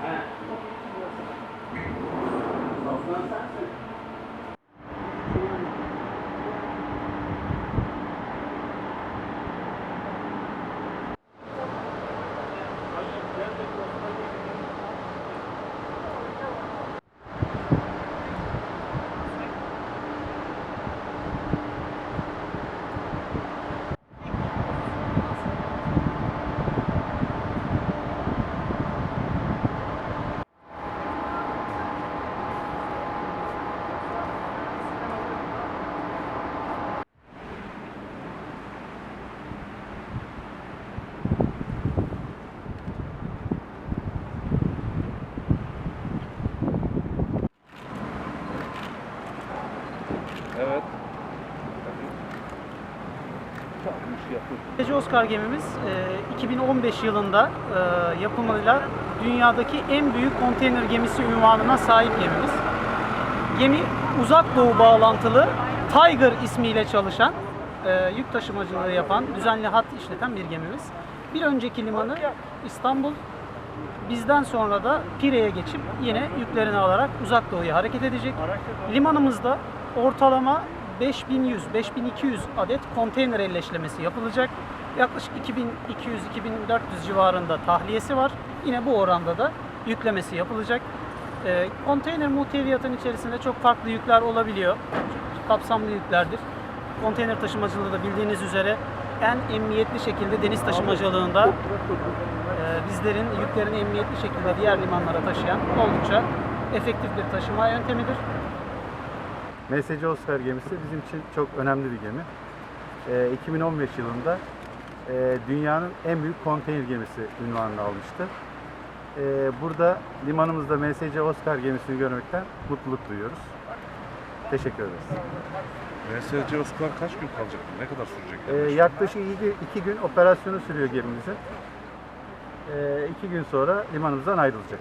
哎，老孙，三岁。Evet. Gece Oscar gemimiz e, 2015 yılında e, yapımıyla dünyadaki en büyük konteyner gemisi ünvanına sahip gemimiz. Gemi uzak doğu bağlantılı Tiger ismiyle çalışan, e, yük taşımacılığı yapan, düzenli hat işleten bir gemimiz. Bir önceki limanı İstanbul, bizden sonra da Pire'ye geçip yine yüklerini alarak uzak doğuya hareket edecek. Limanımızda ortalama 5100-5200 adet konteyner elleşlemesi yapılacak. Yaklaşık 2200-2400 civarında tahliyesi var. Yine bu oranda da yüklemesi yapılacak. Ee, konteyner muhteviyatın içerisinde çok farklı yükler olabiliyor. Çok kapsamlı yüklerdir. Konteyner taşımacılığı da bildiğiniz üzere en emniyetli şekilde deniz taşımacılığında e, bizlerin yüklerini emniyetli şekilde diğer limanlara taşıyan oldukça efektif bir taşıma yöntemidir. MSC Oscar gemisi bizim için çok önemli bir gemi. Ee, 2015 yılında e, dünyanın en büyük konteyner gemisi ünvanını almıştı. Burada limanımızda MSC Oscar gemisini görmekten mutluluk duyuyoruz. Teşekkür ederiz. MSC Oscar kaç gün kalacak? Ne kadar sürecek? Yaklaşık iki, iki gün operasyonu sürüyor gemimizin. Ee, iki gün sonra limanımızdan ayrılacak.